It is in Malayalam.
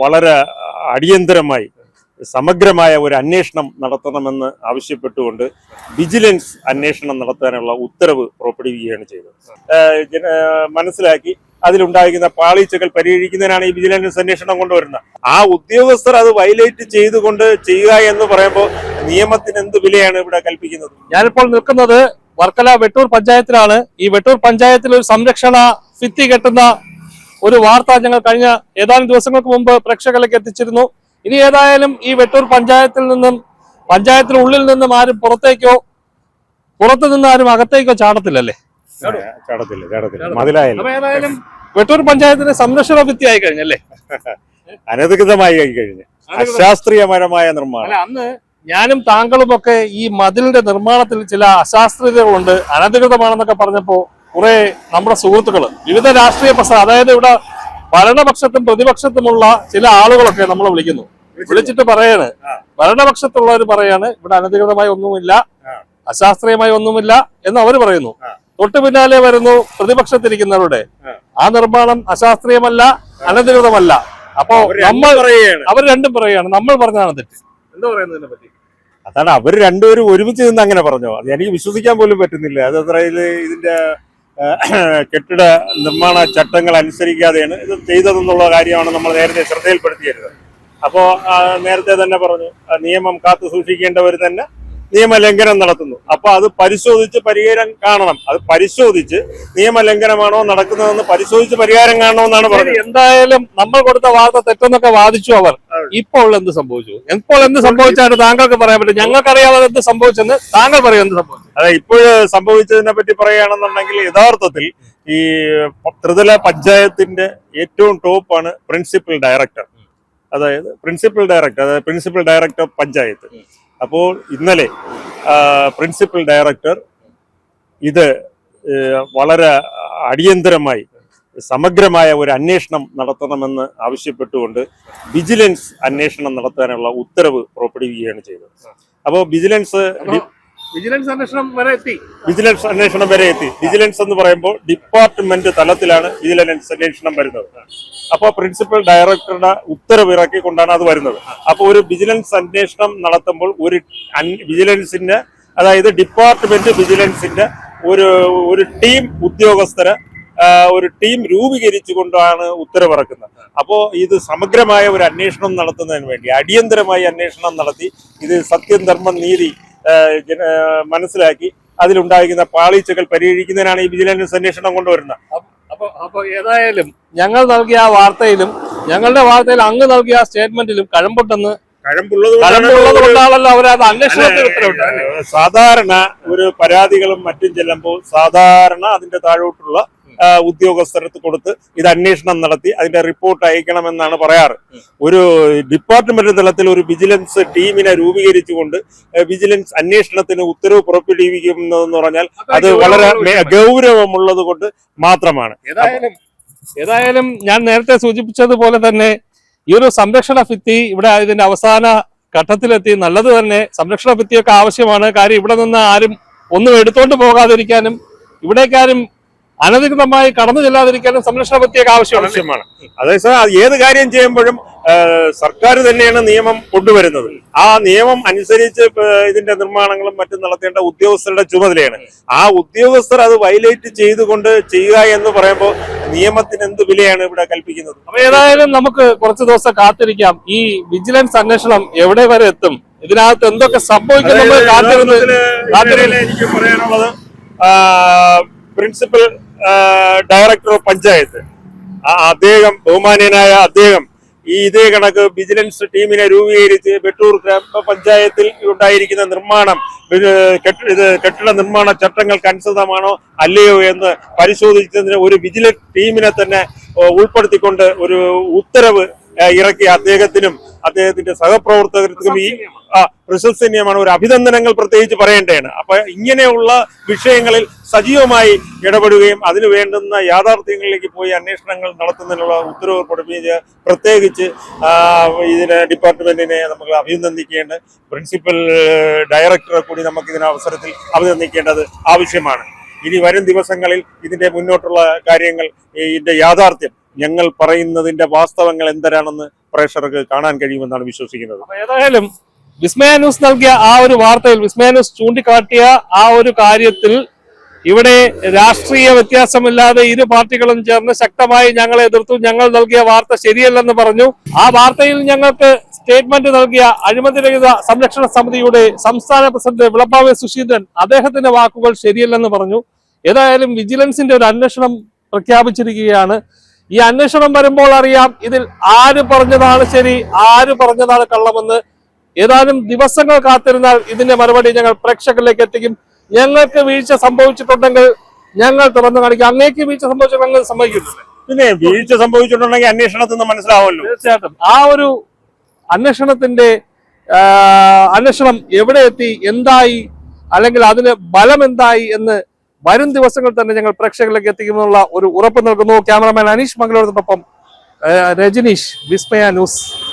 വളരെ അടിയന്തരമായി സമഗ്രമായ ഒരു അന്വേഷണം നടത്തണമെന്ന് ആവശ്യപ്പെട്ടുകൊണ്ട് വിജിലൻസ് അന്വേഷണം നടത്താനുള്ള ഉത്തരവ് പുറപ്പെടുവിക്കുകയാണ് ചെയ്തത്. മനസ്സിലാക്കി അതിലുണ്ടായിരിക്കുന്ന പാളീച്ചകൾ പരിഹരിക്കുന്നതിനാണ് ഈ വിജിലൻസ് അന്വേഷണം കൊണ്ടുവരുന്നത്. ആ ഉദ്യോഗസ്ഥർ അത് വയലേറ്റ് ചെയ്തുകൊണ്ട് ചെയ്യുക എന്ന് പറയുമ്പോൾ നിയമത്തിന് എന്ത് വിലയാണ് ഇവിടെ കൽപ്പിക്കുന്നത്? ഞാനിപ്പോൾ നിൽക്കുന്നത് വർക്കല വെട്ടൂർ പഞ്ചായത്തിലാണ്. ഈ വെട്ടൂർ പഞ്ചായത്തിൽ ഒരു സംരക്ഷണ ഭിത്തി കെട്ടുന്ന ഒരു വാർത്ത ഞങ്ങൾ കഴിഞ്ഞ ഏതാനും ദിവസങ്ങൾക്ക് മുമ്പ് പ്രേക്ഷകരിലേക്ക് എത്തിച്ചിരുന്നു. ഇനി ഏതായാലും ഈ വെട്ടൂർ പഞ്ചായത്തിൽ നിന്നും പഞ്ചായത്തിനുള്ളിൽ നിന്നും ആരും പുറത്തേക്കോ പുറത്തു നിന്ന് ആരും അകത്തേക്കോ ചാടത്തില്ലല്ലേ? ചാടത്തില്ല ചാടത്തില്ല. മതിലായാലും അപ്പൊ ഏതായാലും വെട്ടൂർ പഞ്ചായത്തിന്റെ സംരക്ഷണ ഭിത്തി ആയി കഴിഞ്ഞല്ലേ? അനധികൃതമായി കഴിഞ്ഞു. അശാസ്ത്രീയപരമായ നിർമ്മാണം. അല്ല അന്ന് ഞാനും താങ്കളും ഒക്കെ ഈ മതിലിന്റെ നിർമ്മാണത്തിൽ ചില അശാസ്ത്രീയതകളുണ്ട്. അനധികൃതമാണെന്നൊക്കെ പറഞ്ഞപ്പോ കുറെ നമ്മുടെ സുഹൃത്തുക്കൾ വിവിധ രാഷ്ട്രീയ പ്രസ അതായത് ഇവിടെ ഭരണപക്ഷത്തും പ്രതിപക്ഷത്തുമുള്ള ചില ആളുകളൊക്കെ നമ്മൾ വിളിക്കുന്നു. വിളിച്ചിട്ട് പറയാണ്. ഭരണപക്ഷത്തുള്ളവർ പറയാണ് ഇവിടെ അനധികൃതമായി ഒന്നുമില്ല അശാസ്ത്രീയമായി ഒന്നുമില്ല എന്ന് അവർ പറയുന്നു. തൊട്ടു പിന്നാലെ വരുന്നു പ്രതിപക്ഷത്തിരിക്കുന്നവരുടെ. ആ. നിർമ്മാണം അശാസ്ത്രീയമല്ല അനധികൃതമല്ല. അപ്പോ നമ്മൾ പറയുകയാണ്. അവർ രണ്ടും പറയുകയാണ്. നമ്മൾ പറഞ്ഞാണ് തെറ്റ്. എന്താ പറയുന്നതിനെ പറ്റി? അതാണ് അവർ രണ്ടുപേരും ഒരുമിച്ച് നിന്ന് അങ്ങനെ പറഞ്ഞോ? അത് എനിക്ക് വിശ്വസിക്കാൻ പോലും പറ്റുന്നില്ല. അത് അത്ര ഇതിന്റെ കെട്ടിട നിർമ്മാണ ചട്ടങ്ങൾ അനുസരിക്കാതെയാണ് ഇത് ചെയ്തതെന്നുള്ള കാര്യമാണ് നമ്മൾ നേരത്തെ ശ്രദ്ധയിൽപ്പെടുത്തിയത് അപ്പോൾ നേരത്തെ തന്നെ പറഞ്ഞു നിയമം കാത്തു സൂക്ഷിക്കേണ്ടവർ തന്നെ നിയമലംഘനം നടത്തുന്നു. അപ്പോൾ അത് പരിശോധിച്ച് പരിഹാരം കാണണം. അത് പരിശോധിച്ച് നിയമലംഘനമാണോ നടക്കുന്നതെന്ന് പരിശോധിച്ച് പരിഹാരം കാണണമെന്നാണ് പറഞ്ഞത്. എന്തായാലും നമ്മൾ കൊടുത്ത വാർത്ത തെറ്റെന്നൊക്കെ വാദിച്ചു അവർ. ഇപ്പോൾ എന്ത് സംഭവിച്ചു? ഇപ്പോൾ എന്ത് സംഭവിച്ചാണ് താങ്കൾക്ക് പറയാൻ പറ്റും ഞങ്ങൾക്കറിയാതെ എന്ത് സംഭവിച്ചെന്ന് താങ്കൾ പറയും എന്ത് സംഭവിച്ചു? അതെ ഇപ്പോൾ സംഭവിച്ചതിനെ പറ്റി പറയുകയാണെന്നുണ്ടെങ്കിൽ യഥാർത്ഥത്തിൽ ഈ ത്രിതല പഞ്ചായത്തിന്റെ ഏറ്റവും ടോപ്പാണ് പ്രിൻസിപ്പൽ ഡയറക്ടർ അതായത് പ്രിൻസിപ്പൽ ഡയറക്ടർ അതായത് പ്രിൻസിപ്പൽ ഡയറക്ടർ പഞ്ചായത്ത്. അപ്പോൾ ഇന്നലെ പ്രിൻസിപ്പൽ ഡയറക്ടർ ഇത് വളരെ അടിയന്തരമായി സമഗ്രമായ ഒരു അന്വേഷണം നടത്തണമെന്ന് ആവശ്യപ്പെട്ടുകൊണ്ട് വിജിലൻസ് അന്വേഷണം നടത്താനുള്ള ഉത്തരവ് പുറപ്പെടുവിക്കുകയാണ് ചെയ്തത്. അപ്പോൾ വിജിലൻസ് വിജിലൻസ് അന്വേഷണം വരെ എത്തി. വിജിലൻസ് അന്വേഷണം വരെ എത്തി. വിജിലൻസ് എന്ന് പറയുമ്പോൾ ഡിപ്പാർട്ട്മെന്റ് തലത്തിലാണ് വിജിലൻസ് അന്വേഷണം വരുന്നത്. അപ്പോൾ പ്രിൻസിപ്പൽ ഡയറക്ടറുടെ ഉത്തരവ് ഇറക്കിക്കൊണ്ടാണ് അത് വരുന്നത്. അപ്പോൾ ഒരു വിജിലൻസ് അന്വേഷണം നടത്തുമ്പോൾ ഒരു വിജിലൻസിന്റെ അതായത് ഡിപ്പാർട്ട്മെന്റ് വിജിലൻസിന്റെ ഒരു ഒരു ടീം ഉദ്യോഗസ്ഥരെ ഒരു ടീം രൂപീകരിച്ചുകൊണ്ടാണ് ഉത്തരവിറക്കുന്നത് അപ്പോൾ ഇത് സമഗ്രമായ ഒരു അന്വേഷണം നടത്തുന്നതിന് വേണ്ടി അടിയന്തരമായി അന്വേഷണം നടത്തി ഇത് സത്യം ധർമ്മം നീതി മനസ്സിലാക്കി അതിലുണ്ടായിരിക്കുന്ന പാളിച്ചകൾ പരിഹരിക്കുന്നതിനാണ് ഈ വിജിലൻസ് അന്വേഷണം കൊണ്ടുവരുന്നത് അപ്പോൾ അപ്പോൾ ഏതായാലും ഞങ്ങൾ നൽകിയ ആ വാർത്തയിലും ഞങ്ങളുടെ വാർത്തയിൽ അങ്ങ് നൽകിയ ആ സ്റ്റേറ്റ്മെന്റിലും അല്ലേ? സാധാരണ ഒരു പരാതികളും മറ്റും ചെല്ലുമ്പോൾ സാധാരണ അതിന്റെ താഴോട്ടുള്ള ഉദ്യോഗസ്ഥർക്ക് കൊടുത്ത് ഇത് അന്വേഷണം നടത്തി അതിന്റെ റിപ്പോർട്ട് അയക്കണമെന്നാണ് പറയാറ്. ഒരു ഡിപ്പാർട്ട്മെന്റ് തലത്തിൽ ഒരു വിജിലൻസ് ടീമിനെ രൂപീകരിച്ചുകൊണ്ട് വിജിലൻസ് അന്വേഷണത്തിന് ഉത്തരവ് പുറപ്പെടുവിക്കുന്നതെന്ന് പറഞ്ഞാൽ അത് വളരെ ഗൗരവമുള്ളത് കൊണ്ട് മാത്രമാണ്. ഏതായാലും ഏതായാലും ഞാൻ നേരത്തെ സൂചിപ്പിച്ചതുപോലെ തന്നെ ഈ ഒരു സംരക്ഷണ ഭിത്തി ഇവിടെ ഇതിന്റെ അവസാന ഘട്ടത്തിലെത്തി. നല്ലത് തന്നെ സംരക്ഷണ ഭിത്തിയൊക്കെ ആവശ്യമാണ്. കാര്യം ഇവിടെ നിന്ന് ആരും ഒന്നും എടുത്തോണ്ട് പോകാതിരിക്കാനും ഇവിടേക്കാരും അനധികൃതമായി കടന്നു ചെല്ലാതിരിക്കാനും സംരക്ഷണ പ്രത്യേക ആവശ്യമാണ് ആവശ്യമാണ് അതേസമയം ഏത് കാര്യം ചെയ്യുമ്പോഴും സർക്കാർ തന്നെയാണ് നിയമം കൊണ്ടുവരുന്നത്. ആ നിയമം അനുസരിച്ച് ഇതിന്റെ നിർമ്മാണങ്ങളും മറ്റും നടത്തേണ്ട ഉദ്യോഗസ്ഥരുടെ ചുമതലയാണ്. ആ ഉദ്യോഗസ്ഥർ അത് വയലേറ്റ് ചെയ്തുകൊണ്ട് ചെയ്യുക എന്ന് പറയുമ്പോൾ നിയമത്തിന് എന്ത് വിലയാണ് ഇവിടെ കൽപ്പിക്കുന്നത്? അപ്പൊ ഏതായാലും നമുക്ക് കുറച്ച് ദിവസം കാത്തിരിക്കാം. ഈ വിജിലൻസ് അന്വേഷണം എവിടെ വരെ എത്തും? ഇതിനകത്ത് എന്തൊക്കെ സംഭവിക്കും നമ്മൾ അതായത് കാത്തിരുന്ന് യഥാർത്ഥത്തിൽ എനിക്ക് പറയാനുള്ളത് പ്രിൻസിപ്പൽ ഡയറക്ടർ ഓഫ് പഞ്ചായത്ത്. അദ്ദേഹം ബഹുമാനീയനായ അദ്ദേഹം ഈ ഇതേ കണക്ക് വിജിലൻസ് ടീമിനെ രൂപീകരിച്ച് വെട്ടൂർ ഗ്രാമപഞ്ചായത്തിൽ ഉണ്ടായിരിക്കുന്ന നിർമ്മാണം ഇത് കെട്ടിട നിർമ്മാണ ചട്ടങ്ങൾക്ക് അനുസൃതമാണോ അല്ലയോ എന്ന് പരിശോധിച്ചതിന് ഒരു വിജിലൻസ് ടീമിനെ തന്നെ ഉൾപ്പെടുത്തിക്കൊണ്ട് ഒരു ഉത്തരവ് ഇറക്കി അദ്ദേഹത്തിനും അദ്ദേഹത്തിന്റെ സഹപ്രവർത്തകർക്കും ഈ പ്രശംസനീയമാണ് ഒരു അഭിനന്ദനങ്ങൾ പ്രത്യേകിച്ച് പറയേണ്ടതാണ്. അപ്പൊ ഇങ്ങനെയുള്ള വിഷയങ്ങളിൽ സജീവമായി ഇടപെടുകയും അതിനു വേണ്ടുന്ന യാഥാർത്ഥ്യങ്ങളിലേക്ക് പോയി അന്വേഷണങ്ങൾ നടത്തുന്നതിനുള്ള ഉത്തരവ് പുറപ്പെടുവിച്ച് പ്രത്യേകിച്ച് ഇതിനെ ഡിപ്പാർട്ട്മെന്റിനെ നമുക്ക് അഭിനന്ദിക്കേണ്ട പ്രിൻസിപ്പൽ ഡയറക്ടറെ കൂടി നമുക്ക് ഇതിന് അവസരത്തിൽ അഭിനന്ദിക്കേണ്ടത് ആവശ്യമാണ്. ഇനി വരും ദിവസങ്ങളിൽ ഇതിന്റെ മുന്നോട്ടുള്ള കാര്യങ്ങൾ ഇതിന്റെ യാഥാർത്ഥ്യം ഞങ്ങൾ പറയുന്നതിന്റെ വാസ്തവങ്ങൾ എന്തരാണെന്ന് പ്രേക്ഷകർക്ക് കാണാൻ കഴിയുമെന്നാണ് വിശ്വസിക്കുന്നത്. ഏതായാലും വിസ്മയ ന്യൂസ് നൽകിയ ആ ഒരു വാർത്തയിൽ വിസ്മയ ന്യൂസ് ചൂണ്ടിക്കാട്ടിയ ആ ഒരു കാര്യത്തിൽ ഇവിടെ രാഷ്ട്രീയ വ്യത്യാസമില്ലാതെ ഇരു പാർട്ടികളും ചേർന്ന് ശക്തമായി ഞങ്ങളെ എതിർത്തു. ഞങ്ങൾ നൽകിയ വാർത്ത ശരിയല്ലെന്ന് പറഞ്ഞു. ആ വാർത്തയിൽ ഞങ്ങൾക്ക് സ്റ്റേറ്റ്മെന്റ് നൽകിയ അഴിമതിരഹിത സംരക്ഷണ സമിതിയുടെ സംസ്ഥാന പ്രസിഡന്റ് വിളപ്പാവ് സുശീന്ദ്രൻ അദ്ദേഹത്തിന്റെ വാക്കുകൾ ശരിയല്ലെന്ന് പറഞ്ഞു. ഏതായാലും വിജിലൻസിന്റെ ഒരു അന്വേഷണം പ്രഖ്യാപിച്ചിരിക്കുകയാണ്. ഈ അന്വേഷണം വരുമ്പോൾ അറിയാം ഇതിൽ ആര് പറഞ്ഞതാണ് ശരി ആര് പറഞ്ഞതാണ് കള്ളമെന്ന്. ഏതാനും ദിവസങ്ങൾ കാത്തിരുന്നാൽ ഇതിന്റെ മറുപടി ഞങ്ങൾ പ്രേക്ഷകരിലേക്ക് എത്തിക്കും. ഞങ്ങൾക്ക് വീഴ്ച സംഭവിച്ചിട്ടുണ്ടെങ്കിൽ ഞങ്ങൾ തുറന്നു കാണിക്കും. അങ്ങേക്ക് വീഴ്ച സംഭവിച്ചിട്ടുണ്ടെങ്കിൽ സംഭവിക്കുന്നുണ്ട് പിന്നെ വീഴ്ച സംഭവിച്ചിട്ടുണ്ടെങ്കിൽ അന്വേഷണത്തിൽ നിന്ന് മനസ്സിലാവുമല്ലോ. തീർച്ചയായിട്ടും. ആ ഒരു അന്വേഷണത്തിന്റെ അന്വേഷണം എവിടെ എത്തി എന്തായി അല്ലെങ്കിൽ അതിന് ബലം എന്തായി എന്ന് വരും ദിവസങ്ങൾ തന്നെ ഞങ്ങൾ പ്രേക്ഷകരിലേക്ക് എത്തിക്കുമെന്നുള്ള ഒരു ഉറപ്പ് നൽകുന്നു. ക്യാമറമാൻ അനീഷ് മംഗലോടൊപ്പം രജനീഷ് വിസ്മയ ന്യൂസ്.